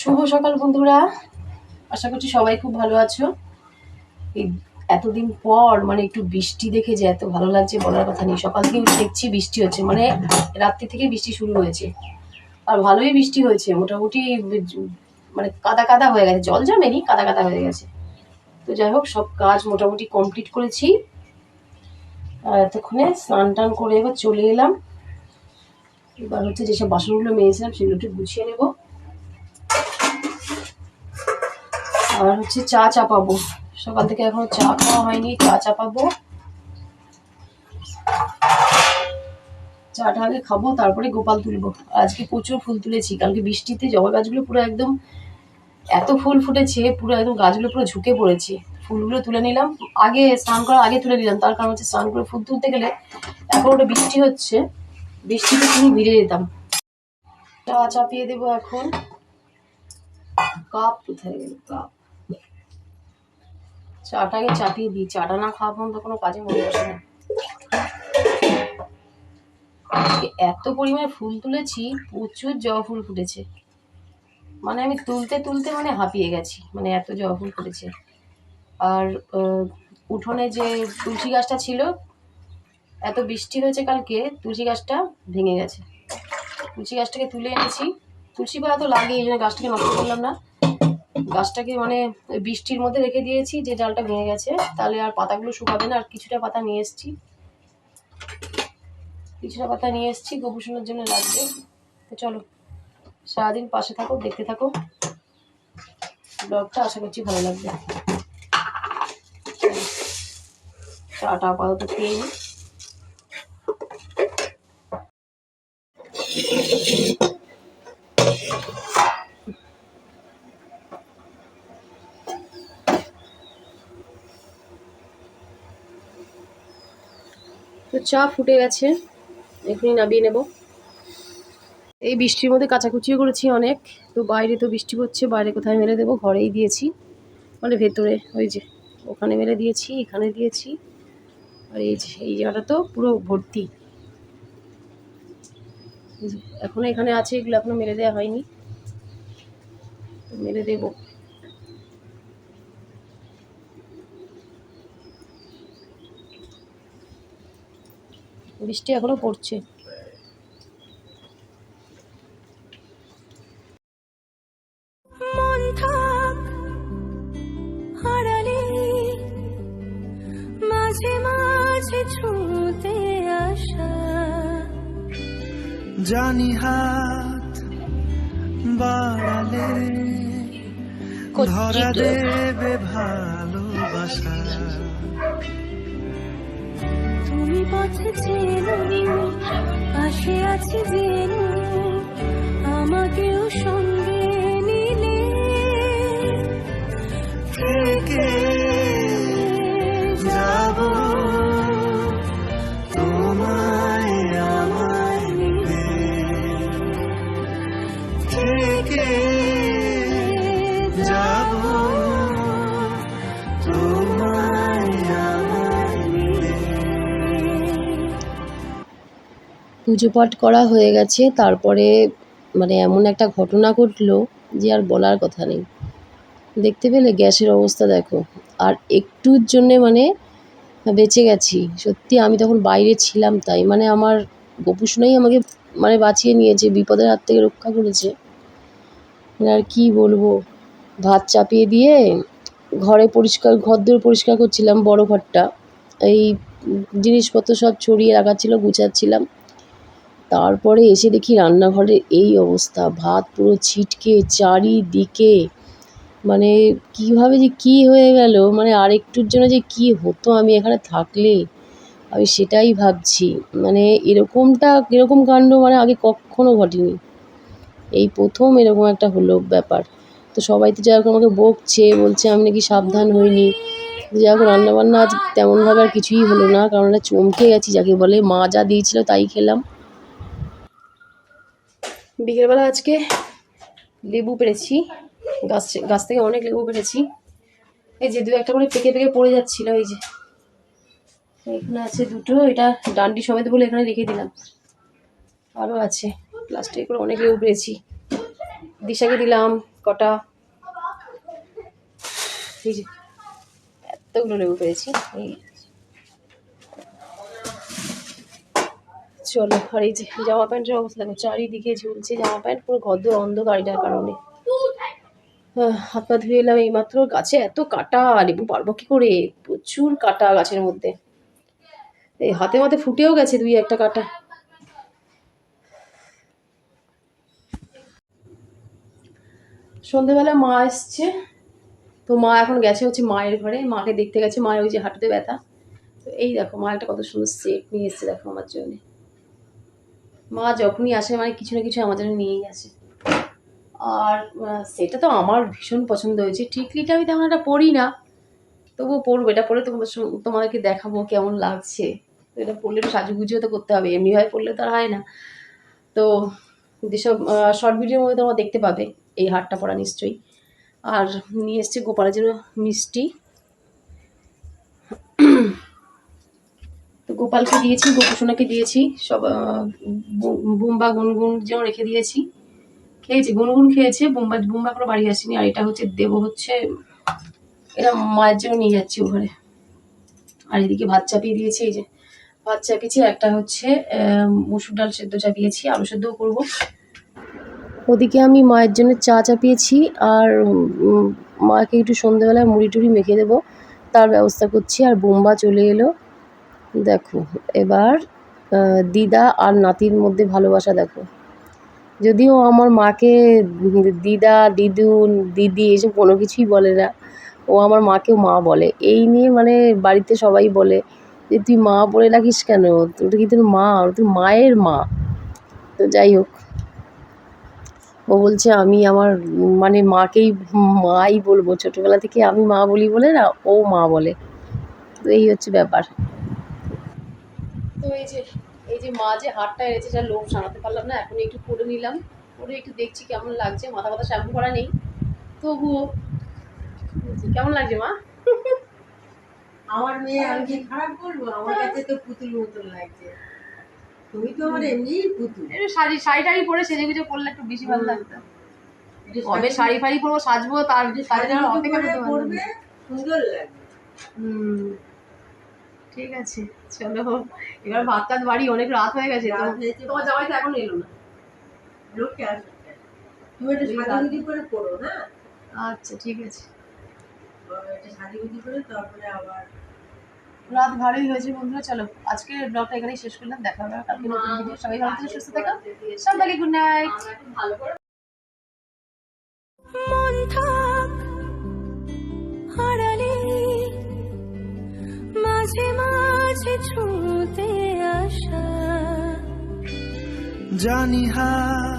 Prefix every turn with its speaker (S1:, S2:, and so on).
S1: শুভ সকাল, বন্ধুরা। আশা করছি সবাই খুব ভালো আছো। এই এতদিন পর মানে একটু বৃষ্টি দেখে যে এত ভালো লাগছে বলার কথা নেই। সকাল থেকে দেখছি বৃষ্টি হচ্ছে মানে রাত্রি থেকে বৃষ্টি শুরু হয়েছে। আর ভালোই বৃষ্টি হয়েছে, মোটামুটি মানে কাদা কাদা হয়ে গেছে। জল জমেনি, কাদা কাদা হয়ে গেছে। তো যাই হোক, সব কাজ মোটামুটি কমপ্লিট করেছি। আর এতক্ষণে স্নান টান করে এবার চলে এলাম। এবার হচ্ছে যেসব বাসনগুলো মেয়েছিলাম সেগুলো একটু গুছিয়ে নেব। আর হচ্ছে চা চাপাবো সকাল থেকে এখনও চা খাওয়া হয়নি, চা চাপাবো চাটা আগে খাব, তারপরে গোপাল তুলবো। আজকে প্রচুর ফুল তুলেছি, কালকে বৃষ্টিতে জবা গাছগুলো পুরো একদম এত ফুল ফুটেছে, পুরো একদম গাছগুলো পুরো ঝুঁকে পড়েছে। ফুলগুলো তুলে নিলাম। আগে স্নান করার আগে তুলে নিলাম, তার কারণ হচ্ছে স্নান করে ফুল তুলতে গেলে এখন ওটা বৃষ্টি হচ্ছে। বৃষ্টিতে তুমি ভিড়ে যেতাম। চা চাপিয়ে দেবো এখন। কাপ কোথায় গেল? কাপ। চাটা আগে চাপিয়ে দিই। চাটা না খাওয়া পর্যন্ত কোনো কাজে মনে বসে না। এত পরিমাণে ফুল তুলেছি, প্রচুর জবা ফুল ফুটেছে। মানে আমি তুলতে তুলতে মানে হাঁপিয়ে গেছি মানে এত জবা ফুল ফুটেছে। আর উঠোনে যে তুলসী গাছটা ছিল, এত বৃষ্টি হয়েছে কালকে, তুলসী গাছটা ভেঙে গেছে। তুলসী গাছটাকে তুলে এনেছি। তুলসী পাতা তো লাগে এই জন্য গাছটাকে নষ্ট করলাম না। গাছটাকে মানে বৃষ্টির মধ্যে রেখে দিয়েছি, যে ডালটা ভেঙে গেছে, তাহলে আর পাতাগুলো শুকাবে না, আর কিছুটা পাতা নিয়ে এসেছি। কিছুটা পাতা নিয়ে এসেছি গোপুষণের জন্য লাগবে। তো চলো, সারাদিন পাশে থাকো, দেখতে থাকো। ব্লগটা আশা করছি ভালো লাগবে। চাটা আপাতত খেয়ে নিই তো চা ফুটে গেছে। এখনই নামিয়ে নেব। এই বৃষ্টির মধ্যে কাচাকুচিও করেছি অনেক। তো বাইরে তো বৃষ্টি হচ্ছে বাইরে কোথায় মেলে দেবো? ঘরেই দিয়েছি। মানে ভেতরে ওই যে ওখানে মেলে দিয়েছি এখানে দিয়েছি। আর এই যে এই জায়গাটা তো পুরো ভর্তি। যে, এখনও আছে এগুলো এখনও মেলে দেওয়া হয়নি। মেলে দেবো। বৃষ্টি এখনও পড়ছে।
S2: মন মাঝে মাঝে ছুঁতে আসা।
S3: জানি হাত বাড়ালে ধরা। দেবে ভালোবাসা।
S2: তুমি পথে চেনো পাশে আছি জেনে আমাকেও সঙ্গে
S1: পুজো পাঠ করা হয়ে গেছে। তারপরে মানে এমন একটা ঘটনা ঘটলো যে আর বলার কথা নেই। দেখতে পেলে গ্যাসের অবস্থা দেখো। আর একটুর জন্যে মানে বেঁচে গেছি। সত্যি আমি তখন বাইরে ছিলাম তাই। মানে আমার গোপুসোনাই আমাকে মানে বাঁচিয়ে নিয়েছে, বিপদের হাত থেকে রক্ষা করেছে। মানে আর কি বলব? ভাত চাপিয়ে দিয়ে ঘরে পরিষ্কার, ঘর দোর পরিষ্কার করছিলাম বড় ঘরটা। এই জিনিসপত্র সব ছড়িয়ে রাখা ছিল, গুছাচ্ছিলাম। তারপরে এসে দেখি রান্নাঘরের এই অবস্থা। ভাত পুরো ছিটকে চারিদিকে। মানে কীভাবে যে কী হয়ে গেল? মানে আর একটুর জন্য যে কী হতো আমি এখানে থাকলে? আমি সেটাই ভাবছি। মানে এরকমটা, এরকম কাণ্ড মানে আগে কখনো ঘটেনি। এই প্রথম এরকম একটা হলো ব্যাপার। তো সবাই তো যেরকম আমাকে বকছে, বলছে আমি নাকি সাবধান হইনি। যাই হোক রান্নাবান্না আজ তেমনভাবে আর কিছুই হলো না, কারণ চমকে গেছি, যাকে বলে মা যা দিয়েছিল তাই খেলাম। বিকেলবেলা আজকে লেবু পেরেছি। গাছ গাছ থেকে অনেক লেবু পেরেছি। এই যে দু একটা করে পেকে পেকে পড়ে যাচ্ছিল, এই যে। এখানে আছে দুটো, এটা ডান্ডি সমেত বলে এখানে রেখে দিলাম। আরও আছে প্লাস্টিক করে অনেক লেবু পেরেছি। দিশাকে দিলাম কটা। এই যে, এতগুলো লেবু পেয়েছি এই চলো, আর এই যে জামা প্যান্টের অবস্থা দেখো, চারিদিকে ঝুলছে জামা প্যান্ট, পুরো গদ্দ অন্ধকার এটার কারণে হাত পা ধুয়ে এলাম এইমাত্র, গাছে এত কাটা, লেবু পারব কি করে? প্রচুর কাটা গাছের মধ্যে। এই হাতে মাতে ফুটেও গেছে দুই একটা কাটা। সন্ধেবেলা মা এসছে, তো মা এখন গেছে হচ্ছে মায়ের ঘরে। মাকে দেখতে গেছে, মায়ের ওই যে হাঁটুতে ব্যথা। তো এই দেখো, মা একটা কত সুন্দর সেট নিয়ে এসছে, দেখো আমার জন্য। মা যখনই আসে মানে কিছু না কিছু জন্য নিয়েই আসে। আর সেটা তো আমার ভীষণ পছন্দ হয়েছে। টিকলিটা আমি তেমন একটা পড়ি না। তবুও পরবো এটা পরে তোমাদের তোমাদেরকে দেখাবো কেমন লাগছে। তো এটা পরলে একটু সাজুগুজিও তো করতে হবে, এমনিভাবে পরলে তো আর হয় না। তো, যেসব শর্ট ভিডিওর মধ্যে তোমরা দেখতে পাবে, এই হারটা পরা নিশ্চয়ই। আর নিয়ে এসছে গোপালের জন্য মিষ্টি। গোপালকে দিয়েছি, গোপুসোনাকে দিয়েছি, সব বুম্বা, গুনগুন যেন রেখে দিয়েছি। খেয়েছে, গুনগুন খেয়েছে, বুম্বা বুম্বা কোনো বাড়ি আসেনি, আর এটা হচ্ছে, দেব হচ্ছে, এটা মায়ের জন্য নিয়ে যাচ্ছি ওখানে আর এদিকে ভাত চাপিয়ে দিয়েছি, এই যে ভাত চাপিয়েছি একটা হচ্ছে মসুর ডাল সেদ্ধ চাপিয়েছি, আলু সেদ্ধও করব। ওদিকে আমি মায়ের জন্য চা চাপিয়েছি, আর মাকে একটু সন্ধ্যেবেলায় মুড়ি টুড়ি মেখে দেবো, তার ব্যবস্থা করছি, আর বোম্বা চলে এলো। দেখো, এবার দিদা আর নাতির মধ্যে ভালোবাসা দেখো। যদিও আমার মাকে দিদা, দিদুন, দিদি এসব কোনো কিছুই বলে না, ও আমার মাকেও মা বলে। এই নিয়ে মানে বাড়িতে সবাই বলে যে, তুই মা বলে রাখিস কেন? ওটা কি তোর মা তোর মায়ের মা। তো যাই হোক, ও বলছে, আমি আমার মানে মাকেই, মাই বলব। ছোটবেলা থেকে আমি মা বলি বলে না, ও মা বলে। তো এই হচ্ছে ব্যাপার। তো এই যে এই যে মা যে হারটা এনেছে সেটা লোভ সামলাতে পারলাম না। এখন একটু পরে নিলাম। পরে একটু দেখছি কেমন লাগছে। মাথা মাথা শ্যাম্পু করা নেই। তবুও কেমন লাগছে মা?
S4: আমার মেয়ে আমি কি খারাপ করব আমার কাছে তো পুতুল মতন লাগছে। তুমি তো আমার এমনি পুতুল।
S1: একটু শাড়ি শাড়ি টাড়ি পরে সেজে গুজে করলে একটু বেশি ভালো লাগতো। কবে শাড়ি ফাড়ি পরবো সাজবো তার
S4: শাড়ি
S1: অপেক্ষা করতে
S4: সুন্দর লাগবে।
S1: হুম। ঠিক আছে চলো। এবার ভাত টাত বাড়ি অনেক রাত হয়ে গেছে। তোমার জামাই তো এখন এলো না।
S4: লোককে আসবে তুমি একটু
S1: এই
S4: করে পড়ো না?
S1: আচ্ছা ঠিক আছে।
S4: করে তারপরে আবার
S1: রাত ভালোই হয়েছে বন্ধুরা চলো। আজকে ব্লগটা এখানেই শেষ করলাম দেখা হবে কালকে নতুন ভিডিও সবাই ভালো থেকে সুস্থ থাকো। সবাইকে গুড নাইট
S2: মন ছুঁতে আসা।
S3: জানি হার